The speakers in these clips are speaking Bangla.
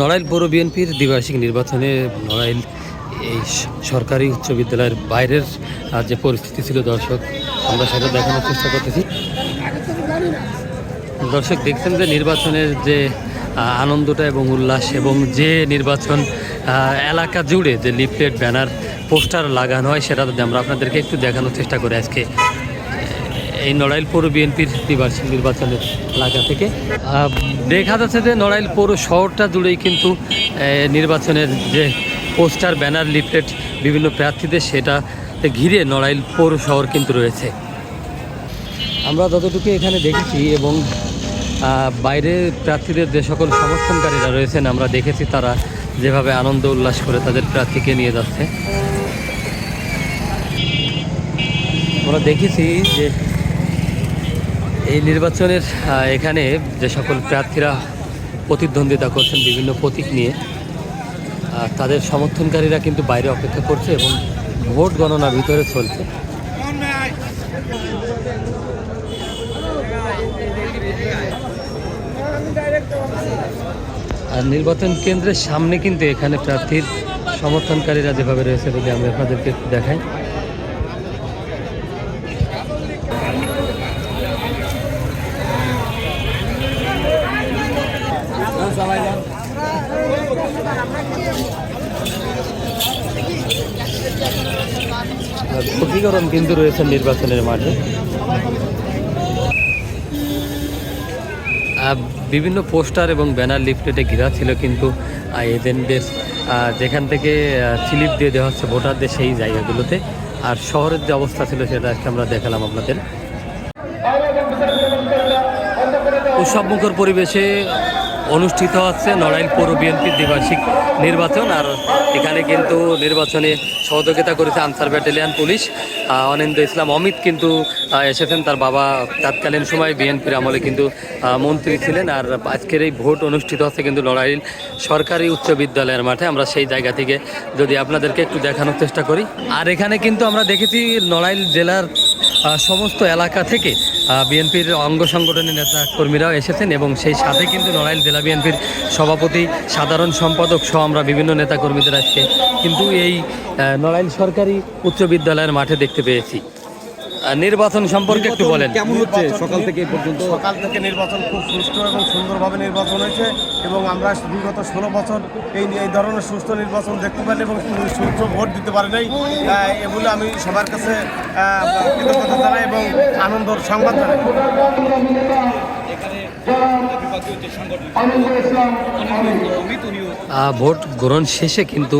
নড়াইল পৌর বিএনপির দ্বিবার্ষিক নির্বাচনে নড়াইল এই সরকারি উচ্চ বিদ্যালয়ের বাইরের যে পরিস্থিতি ছিল দর্শক, আমরা সেটা দেখানোর চেষ্টা করতেছি। দর্শক, দেখছেন যে নির্বাচনের যে আনন্দটা এবং উল্লাস এবং যে নির্বাচন এলাকা জুড়ে যে লিফলেট, ব্যানার, পোস্টার লাগানো হয়, সেটা আমরা আপনাদেরকে একটু দেখানোর চেষ্টা করি আজকে। এই নড়াইল পৌর বিএনপির দ্বিবার্ষিক নির্বাচনের এলাকা থেকে। দেখা যাচ্ছে যে নড়াইল পৌর শহরটা জুড়েই কিন্তু নির্বাচনের যে পোস্টার, ব্যানার, লিফলেট বিভিন্ন প্রার্থীদের সেটা ঘিরে নড়াইল পৌর শহর কিন্তু রয়েছে। আমরা যতটুকু এখানে দেখেছি এবং বাইরে প্রার্থীদের যে সকল সমর্থনকারীরা রয়েছেন, আমরা দেখেছি তারা যেভাবে আনন্দ উল্লাস করে তাদের প্রার্থীকে নিয়ে যাচ্ছে। আমরা দেখেছি যে এই নির্বাচনের এখানে যে সকল প্রার্থীরা প্রতিদ্বন্দ্বিতা করছেন বিভিন্ন প্রতীক নিয়ে তাদের সমর্থনকারীরা কিন্তু বাইরে অপেক্ষা করছে এবং ভোট গণনা ভিতরে চলছে। আর নির্বাচন কেন্দ্রের সামনে কিন্তু এখানে প্রার্থীর সমর্থনকারীরা যেভাবে রয়েছে যদি আমরা আপনাদেরকে দেখাই আর ক্ষতিকরণ কিন্তু রয়েছে নির্বাচনের মাঠে। বিভিন্ন পোস্টার এবং ব্যানার লিফলেটে ঘেরা ছিল কিন্তু এজেন্টদের যেখান থেকে স্লিপ দিয়ে দেওয়া হচ্ছে ভোটারদের সেই জায়গাগুলোতে। আর শহরের যে অবস্থা ছিল সেটা আজকে আমরা দেখালাম আপনাদের। উৎসবমুখর পরিবেশে অনুষ্ঠিত হচ্ছে নড়াইল পৌর বিএনপির দ্বিবার্ষিক নির্বাচন আর এখানে কিন্তু নির্বাচনে সহযোগিতা করেছে আনসার ব্যাটালিয়ান পুলিশ। অনিন্দ ইসলাম অমিত কিন্তু এসেছেন তার বাবা তৎকালীন সময় বিএনপির আমলে কিন্তু মন্ত্রী ছিলেন আর আজকের এই ভোট অনুষ্ঠিত হচ্ছে কিন্তু নড়াইল সরকারি উচ্চ বিদ্যালয়ের মাঠে। আমরা সেই জায়গা থেকে যদি আপনাদেরকে একটু দেখানোর চেষ্টা করি। আর এখানে কিন্তু আমরা দেখেছি নড়াইল জেলার সমস্ত এলাকা থেকে বিএনপির অঙ্গ সংগঠনের নেতা কর্মীরাও এসেছেন এবং সেই সাথে কিন্তু নড়াইল জেলা বিএনপির সভাপতি, সাধারণ সম্পাদক সহ আমরা বিভিন্ন নেতা কর্মীদের আজকে কিন্তু এই নড়াইল সরকারি উচ্চ বিদ্যালয়ের মাঠে দেখতে পেয়েছি। নির্বাচন সম্পর্কে একটু বলেন। কেমন হচ্ছে সকাল থেকে পর্যন্ত? সকাল থেকে নির্বাচন খুব সুষ্ঠু এবং সুন্দরভাবে নির্বাচন হয়েছে এবং আমরা বিগত ষোলো বছর এই এই ধরনের সুস্থ নির্বাচন দেখতে পারি এবং সুস্থ ভোট দিতে পারি নাই। এগুলো আমি সবার কাছে কৃতজ্ঞতা জানাই এবং আনন্দর সংবাদ জানাই। ভোট গ্রহণ শেষে কিন্তু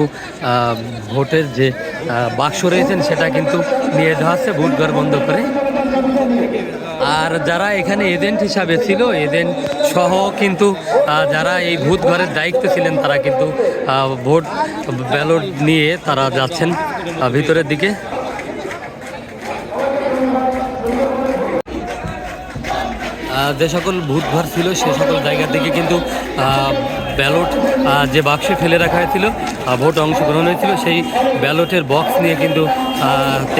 ভোটের যে বাক্স রয়েছেন সেটা কিন্তু নিয়ে যাওয়া হচ্ছে ভোট ঘর বন্ধ করে। আর যারা এখানে এজেন্ট হিসাবে ছিল এজেন্ট সহ কিন্তু যারা এই ভূত ঘরের দায়িত্ব ছিলেন তারা কিন্তু ভোট ব্যালট নিয়ে তারা যাচ্ছেন ভিতরের দিকে। যে সকল ভূত ঘর ছিল, সে সকল জায়গা থেকে কিন্তু ব্যালট যে বাক্সে ফেলে রাখা হয়েছিল ভোট অংশগ্রহণ হয়েছিল, সেই ব্যালটের বক্স নিয়ে কিন্তু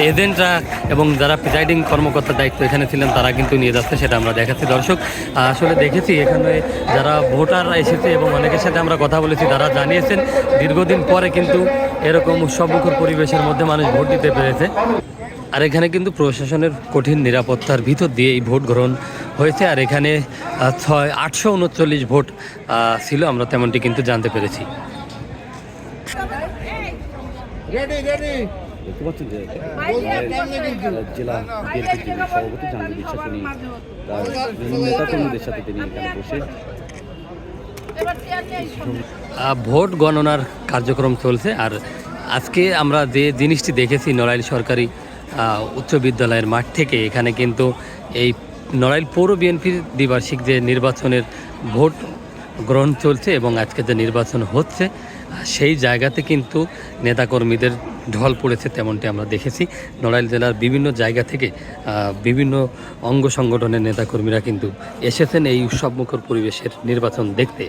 এজেন্টরা এবং যারা প্রিজাইডিং কর্মকর্তার দায়িত্ব এখানে ছিলেন, তারা কিন্তু নিয়ে যাচ্ছে, সেটা আমরা দেখাচ্ছি। দর্শক আসলে দেখেছি, এখানে যারা ভোটাররা এসেছে এবং অনেকের সাথে আমরা কথা বলেছি, তারা জানিয়েছেন, দীর্ঘদিন পরে কিন্তু এরকম উৎসবমুখর পরিবেশের মধ্যে মানুষ ভোট দিতে পেরেছে। আর এখানে কিন্তু প্রশাসনের কঠিন নিরাপত্তার ভিতর দিয়ে এই ভোট গ্রহণ হয়েছে। আর এখানে ছয় আটশো উনচল্লিশ ভোট ছিল আমরা তেমনটি কিন্তু জানতে পেরেছি। দেখতে পাচ্ছেন যে জেলা বিএনপির যিনি সভাপতি জাহাঙ্গীর বিশ্বাস উনি তার নেতাকর্মীদের সাথে তিনি এখানে বসে। ভোট গণনার কার্যক্রম চলছে। আর আজকে আমরা যে জিনিসটি দেখেছি নড়াইল সরকারি উচ্চ বিদ্যালয়ের মাঠ থেকে এখানে কিন্তু এই নড়াইল পৌর বিএনপির দ্বিবার্ষিক যে নির্বাচনের ভোট গ্রহণ চলছে এবং আজকে যে নির্বাচন হচ্ছে সেই জায়গাতে কিন্তু নেতাকর্মীদের ঢল পড়েছে তেমনটি আমরা দেখেছি। নড়াইল জেলার বিভিন্ন জায়গা থেকে বিভিন্ন অঙ্গ সংগঠনের নেতাকর্মীরা কিন্তু এসেছেন এই উৎসবমুখর পরিবেশের নির্বাচন দেখতে।